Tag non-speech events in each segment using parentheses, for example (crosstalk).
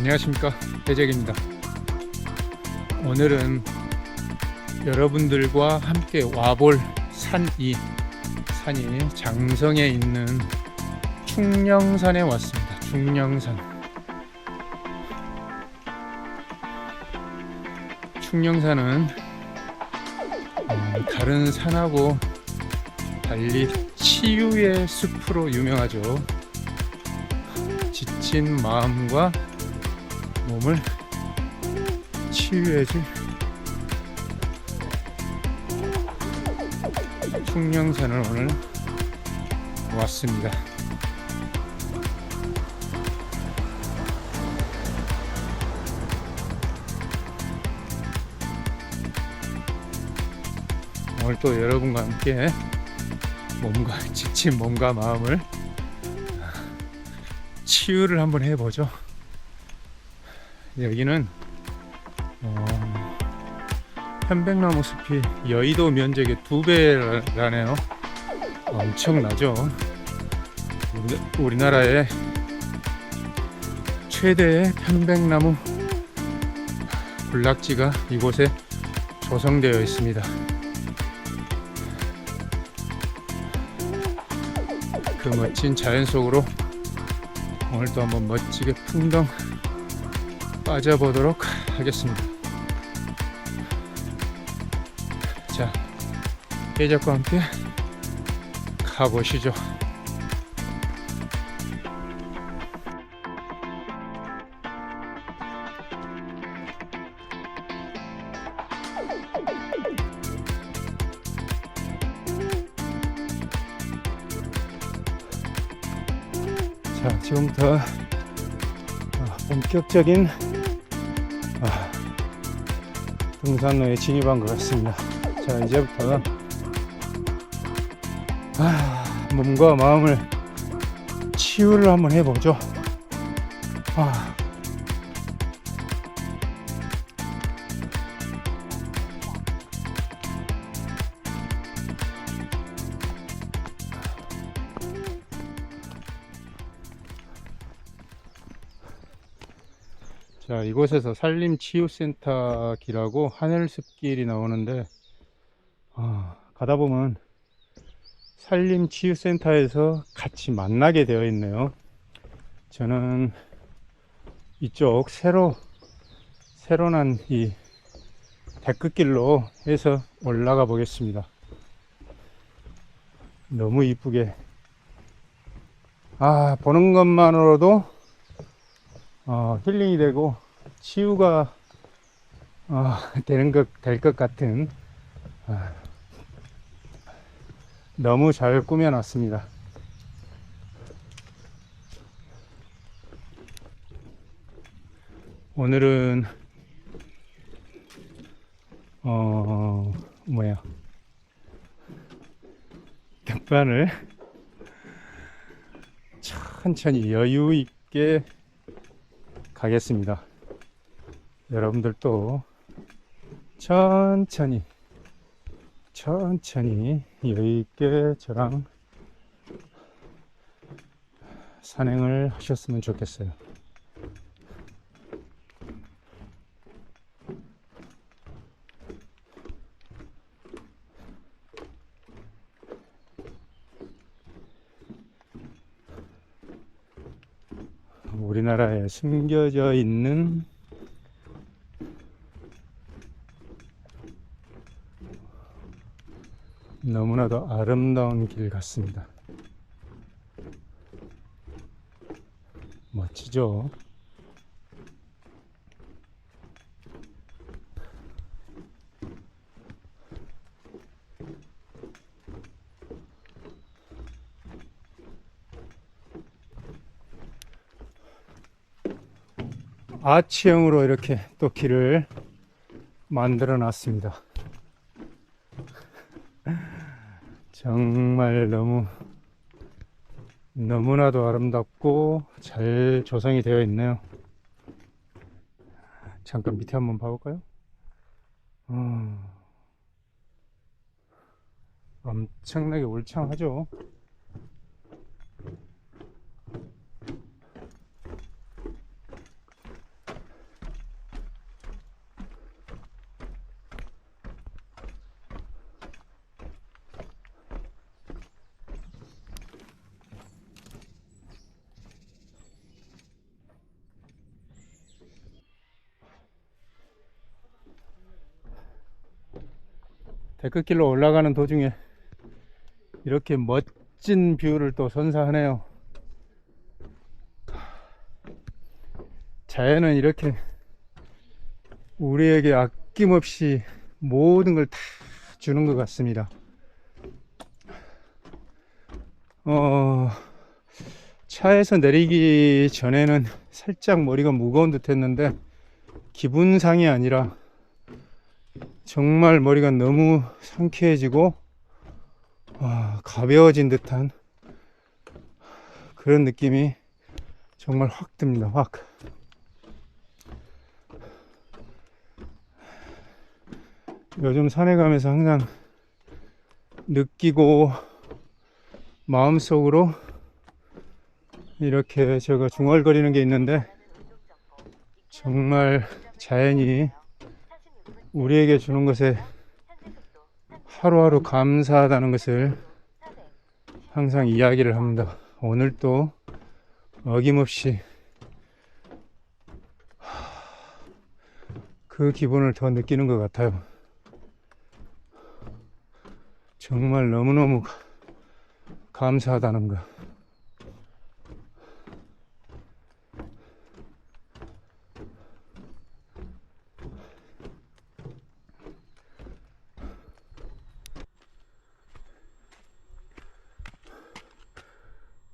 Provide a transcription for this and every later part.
안녕하십니까. 대적입니다. 오늘은 여러분들과 함께 와볼 산이 산이 장성에 있는 충령산에 왔습니다. 충령산. 충령산은 음, 다른 산하고 달리 치유의 숲으로 유명하죠. 지친 마음과 몸을 치유해줄 충령산을 오늘 왔습니다. 오늘 또 여러분과 함께 몸과 (laughs) 지친 몸과 마음을 치유를 한번 해보죠. 여기는 어, 편백나무 숲이 여의도 면적의 두 배라네요. 엄청나죠. 우리- 우리나라의 최대의 편백나무 군락지가 이곳에 조성되어 있습니다. 그 멋진 자연 속으로 오늘도 한번 멋지게 풍덩 빠져보도록 하겠습니다. 자, 해적과 함께 가보시죠. 자, 지금부터 어, 본격적인 등산로에 진입한 것 같습니다. 자, 이제부터 아, 몸과 마음을 치유를 한번 해보죠. 자, 이곳에서 산림치유센터 길하고 하늘숲길이 나오는데, 아, 가다 보면 산림치유센터에서 같이 만나게 되어 있네요. 저는 이쪽 새로, 새로 난 이 데크길로 해서 올라가 보겠습니다. 너무 이쁘게. 아, 보는 것만으로도 어, 힐링이 되고 치유가 어, (laughs) 되는 것, 될 것 같은 아, 너무 잘 꾸며놨습니다. 오늘은 어 뭐야 격반을 천천히 여유 있게 가겠습니다. 여러분들도 천천히 천천히 여유 있게 저랑 산행을 하셨으면 좋겠어요. 우리나라에 숨겨져 있는 너무나도 아름다운 길 같습니다. 멋지죠? 아치형으로 이렇게 또 길을 만들어 놨습니다. 정말 너무 너무나도 아름답고 잘 조성이 되어 있네요. 잠깐 밑에 한번 봐볼까요? 어, 엄청나게 울창하죠? 데크길로 올라가는 도중에 이렇게 멋진 뷰를 또 선사하네요. 자연은 이렇게 우리에게 아낌없이 모든 걸 다 주는 것 같습니다. 어, 차에서 내리기 전에는 살짝 머리가 무거운 듯 했는데 기분상이 아니라 정말 머리가 너무 상쾌해지고 아, 가벼워진 듯한 그런 느낌이 정말 확 듭니다. 확. 요즘 산에 가면서 항상 느끼고 마음속으로 이렇게 제가 중얼거리는 게 있는데 정말 자연이 우리에게 주는 것에 하루하루 감사하다는 것을 항상 이야기를 합니다. 오늘도 어김없이 그 기분을 더 느끼는 것 같아요. 정말 너무너무 감사하다는 거.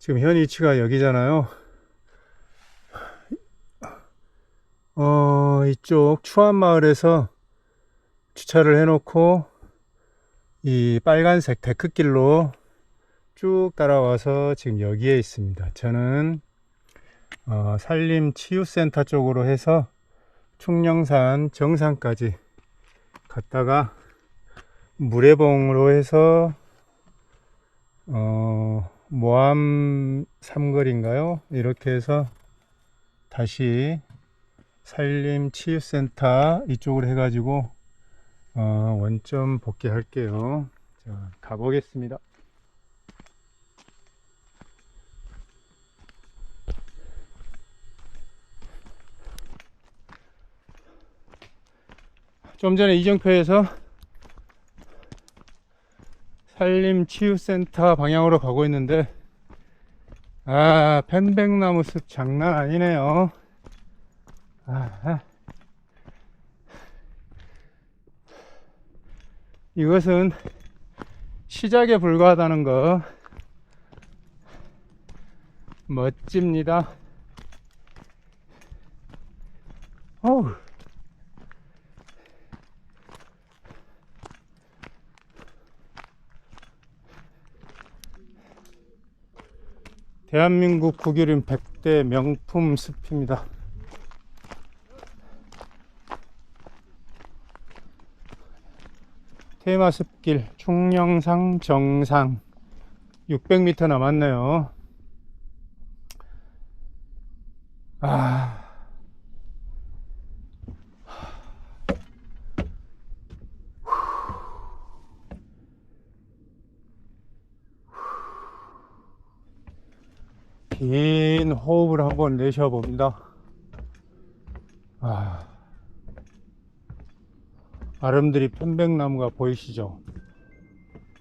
지금 현 위치가 여기잖아요. 어, 이쪽 추안마을에서 주차를 해놓고 이 빨간색 데크길로 쭉 따라와서 지금 여기에 있습니다. 저는 어, 산림치유센터 쪽으로 해서 충령산 정상까지 갔다가 물회봉으로 해서 어, 모암 삼거리인가요? 이렇게 해서 다시 산림 치유센터 이쪽으로 해가지고 어, 원점 복귀할게요. 자, 가보겠습니다. 좀 전에 이정표에서 산림치유센터 방향으로 가고 있는데 아 편백나무 숲 장난 아니네요. 아, 아. 이것은 시작에 불과하다는 거. 멋집니다. 어우 대한민국 국유림 100대 명품 숲입니다. 테마 숲길 충령상 정상 600m 남았네요. 아. 긴 호흡을 한번 내쉬어 봅니다. 아, 아름드리 편백나무가 보이시죠?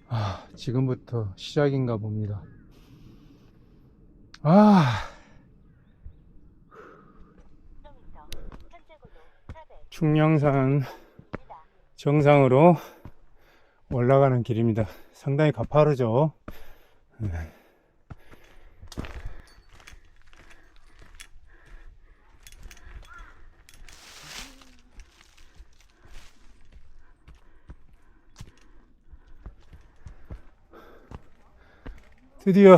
아, 지금부터 시작인가 봅니다. 아, 충령산 정상으로 올라가는 길입니다. 상당히 가파르죠? 네. 드디어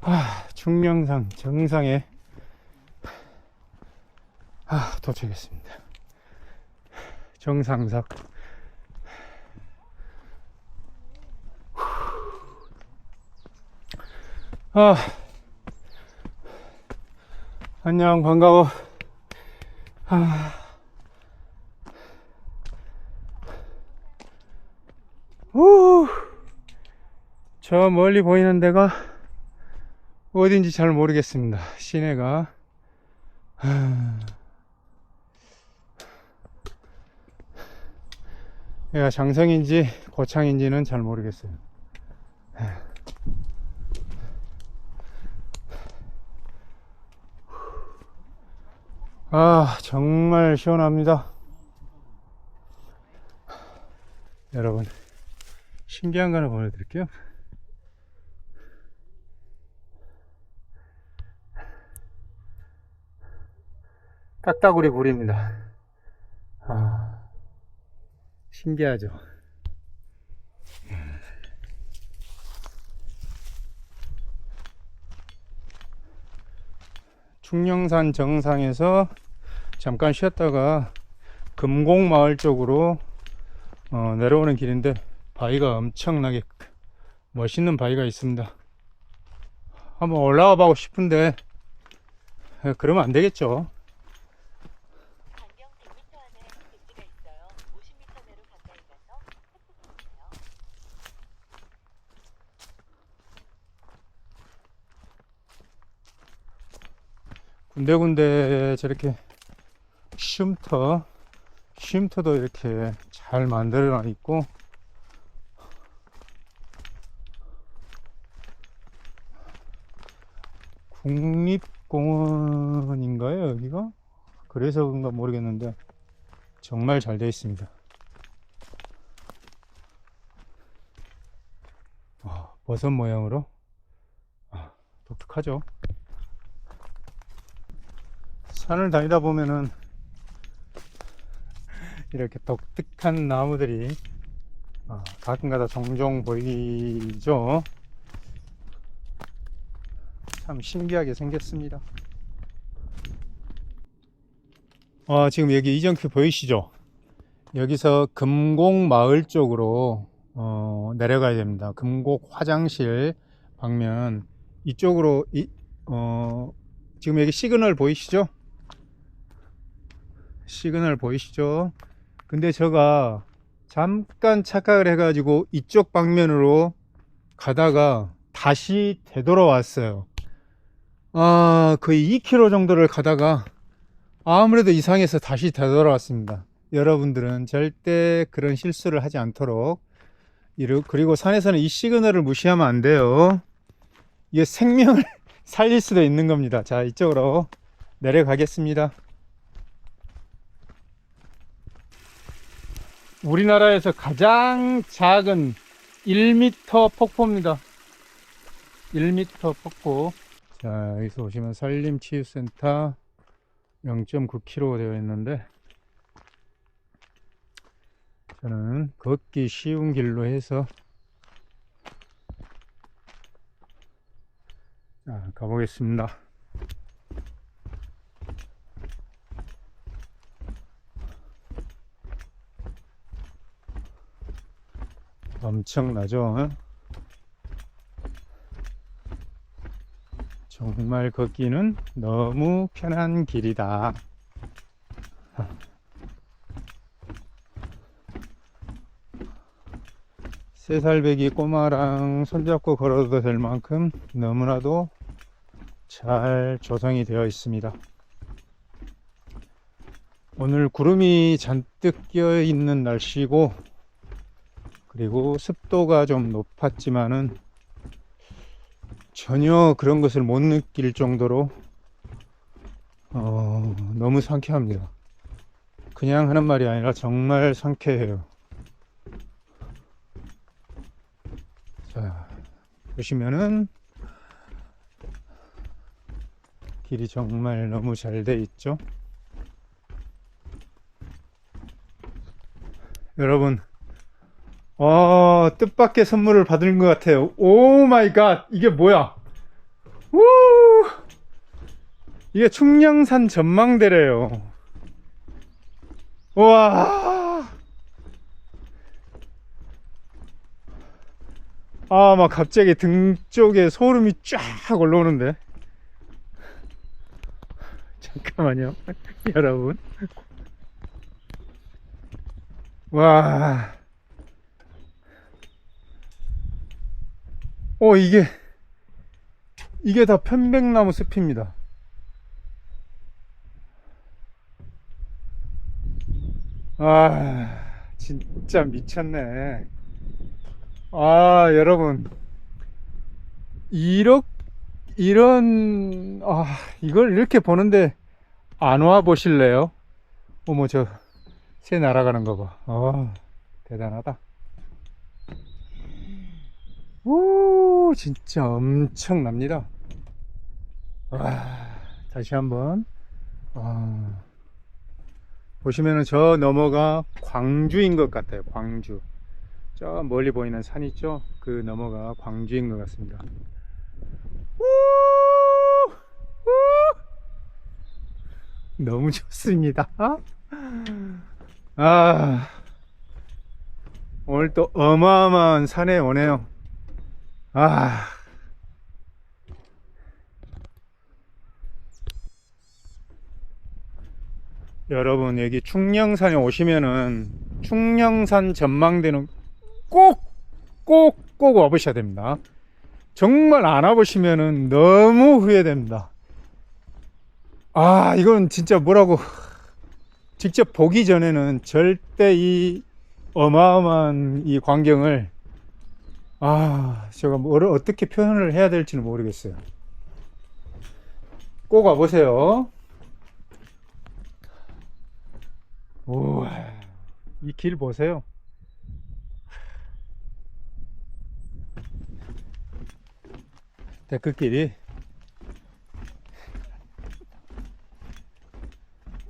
아, 중령산 정상에 아, 도착했습니다. 정상석. 아, 안녕, 반가워. 아, 우. 저 멀리 보이는 데가 어딘지 잘 모르겠습니다. 시내가. 하... 얘가 장성인지 고창인지는 잘 모르겠어요. 아, 정말 시원합니다. 여러분, 신기한 거 하나 보여드릴게요. 깍다구리 굴입니다. 아, 신기하죠? 충령산 정상에서 잠깐 쉬었다가 금곡마을 쪽으로 어, 내려오는 길인데 바위가 엄청나게 멋있는 바위가 있습니다. 한번 올라가 보고 싶은데 에, 그러면 안 되겠죠. 반경 100m 안에 백지가 있어요. 50m 내로 가까이 가서 획득해주세요. 군데군데 저렇게 쉼터, 쉼터도 이렇게 잘 만들어 있고, 국립공원인가요, 여기가? 그래서 그런가 모르겠는데, 정말 잘 되어 있습니다. 아, 버섯 모양으로? 아, 독특하죠? 산을 다니다 보면은 이렇게 독특한 나무들이 아, 가끔가다 종종 보이죠. 참 신기하게 생겼습니다. 아, 지금 여기 이정표 보이시죠? 여기서 금곡 마을 쪽으로 어, 내려가야 됩니다. 금곡 화장실 방면 이쪽으로 이, 어, 지금 여기 시그널 보이시죠? 시그널 보이시죠? 근데 제가 잠깐 착각을 해가지고 이쪽 방면으로 가다가 다시 되돌아왔어요. 아, 거의 2km 정도를 가다가 아무래도 이상해서 다시 되돌아왔습니다. 여러분들은 절대 그런 실수를 하지 않도록 그리고 산에서는 이 시그널을 무시하면 안 돼요. 이게 생명을 (laughs) 살릴 수도 있는 겁니다. 자, 이쪽으로 내려가겠습니다. 우리나라에서 가장 작은 1m 폭포입니다. 1m 폭포. 자, 여기서 보시면 산림치유센터 0.9km 되어 있는데, 저는 걷기 쉬운 길로 해서, 자, 가보겠습니다. 엄청나죠? 어? 정말 걷기는 너무 편한 길이다. 세 살배기 꼬마랑 손잡고 걸어도 될 만큼 너무나도 잘 조성이 되어 있습니다. 오늘 구름이 잔뜩 끼어 있는 날씨고 그리고 습도가 좀 높았지만은 전혀 그런 것을 못 느낄 정도로 어, 너무 상쾌합니다. 그냥 하는 말이 아니라 정말 상쾌해요. 자, 보시면은 길이 정말 너무 잘 돼 있죠. 여러분, 어, 뜻밖의 선물을 받은 것 같아요. 오 마이 갓! 이게 뭐야? 우! 이게 충령산 전망대래요. 와! 아, 막 갑자기 등 쪽에 소름이 쫙 올라오는데. 잠깐만요. (laughs) 여러분. 와. 어, 이게, 이게 다 편백나무 숲입니다. 아, 진짜 미쳤네. 아, 여러분. 이렇, 이런, 아, 이걸 이렇게 보는데 안 와 보실래요? 어머, 저, 새 날아가는 거 봐. 아, 대단하다. 오, 진짜 엄청납니다. 와, 다시 한번. 아, 보시면은 저 너머가 광주인 것 같아요. 광주. 저 멀리 보이는 산 있죠? 그 너머가 광주인 것 같습니다. 너무 좋습니다. 아, 오늘 또 어마어마한 산에 오네요. 아. 여러분 여기 충령산에 오시면은 충령산 전망대는 꼭 꼭 꼭 와보셔야 됩니다. 정말 안 와보시면은 너무 후회됩니다. 아 이건 진짜 뭐라고 직접 보기 전에는 절대 이 어마어마한 이 광경을 아 제가 뭐를 어떻게 표현을 해야 될지는 모르겠어요. 꼭 와보세요. 우와, 이길 보세요. 데크길이.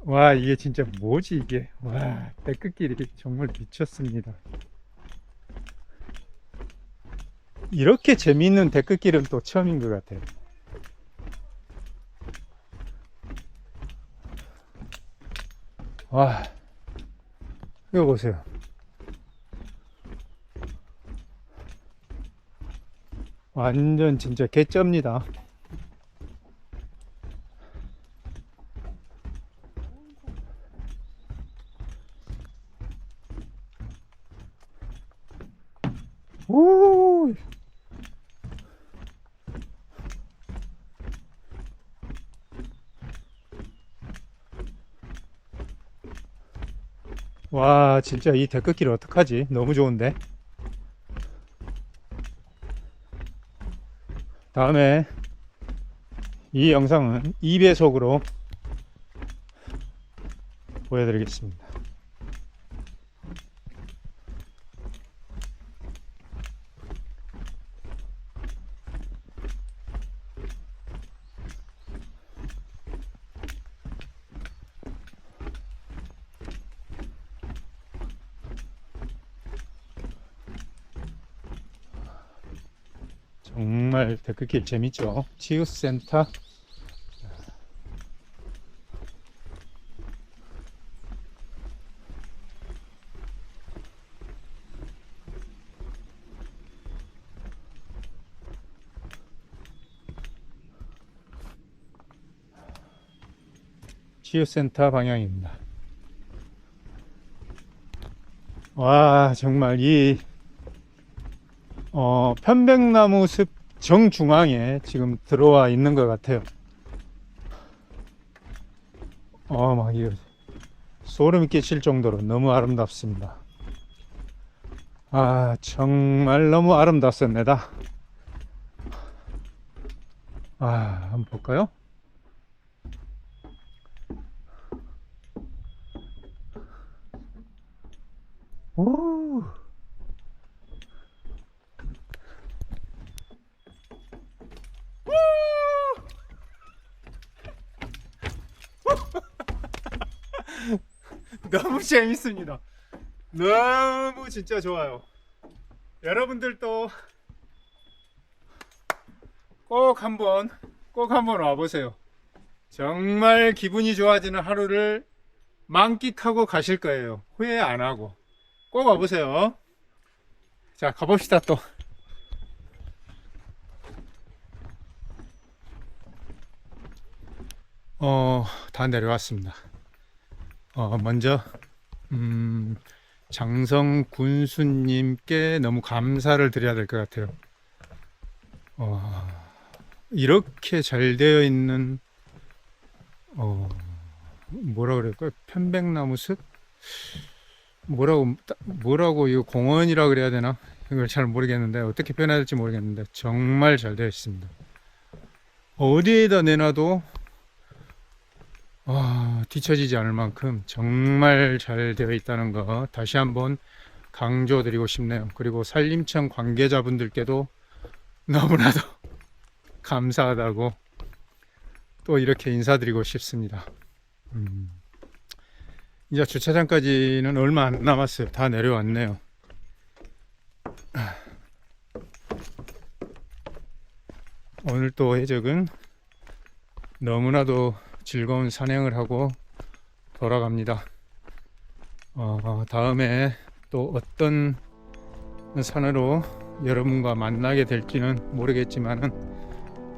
와, 이게 진짜 뭐지, 이게. 와, 데크길이 정말 미쳤습니다. 이렇게 재미있는 데크길은 또 처음인 것 같아요. 와, 이거 보세요. 완전 진짜 개쩝니다. 오! 와, 진짜 이 데크길 어떡하지? 너무 좋은데. 다음에 이 영상은 2배속으로 보여드리겠습니다. 정말 데크길 재밌죠? 치유센터 치유센터 방향입니다. 와 정말 이 어, 편백나무 숲 정중앙에 지금 들어와 있는 것 같아요. 어, 막 이거 소름이 끼칠 정도로 너무 아름답습니다. 아, 정말 너무 아름답습니다. 아, 한번 볼까요? 오. (laughs) 너무 재밌습니다. 너무 진짜 좋아요. 여러분들도 꼭 한번 꼭 한번 와보세요. 정말 기분이 좋아지는 하루를 만끽하고 가실 거예요. 후회 안 하고 꼭 와보세요. 자 가봅시다 또. 어, 다 내려왔습니다. 어, 먼저, 음, 장성 군수님께 너무 감사를 드려야 될 것 같아요. 어, 이렇게 잘 되어 있는, 어, 뭐라 그럴까요? 편백나무 숲? 뭐라고 뭐라고 이거 공원이라 그래야 되나 이걸 잘 모르겠는데 어떻게 표현해야 될지 모르겠는데 정말 잘 되어 있습니다. 어디에다 내놔도 아, 뒤처지지 않을 만큼 정말 잘 되어 있다는 거 다시 한번 강조드리고 싶네요. 그리고 산림청 관계자분들께도 너무나도 (laughs) 감사하다고 또 이렇게 인사드리고 싶습니다. 음. 이제 주차장까지는 얼마 안 남았어요. 다 내려왔네요. 오늘 또 해적은 너무나도 즐거운 산행을 하고 돌아갑니다. 어, 다음에 또 어떤 산으로 여러분과 만나게 될지는 모르겠지만은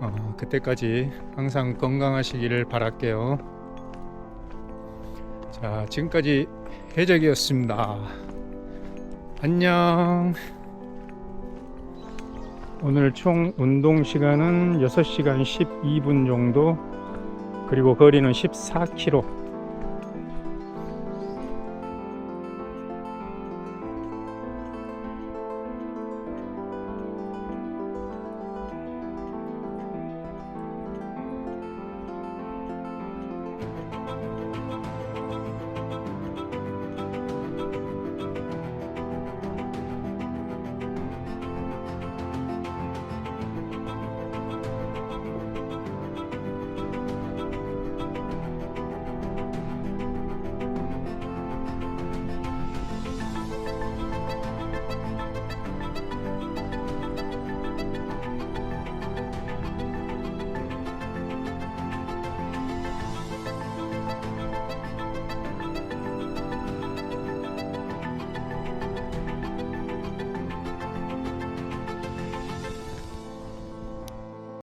어, 그때까지 항상 건강하시기를 바랄게요. 자, 지금까지 해적이었습니다. 안녕. 오늘 총 운동 시간은 6시간 12분 정도, 그리고 거리는 14km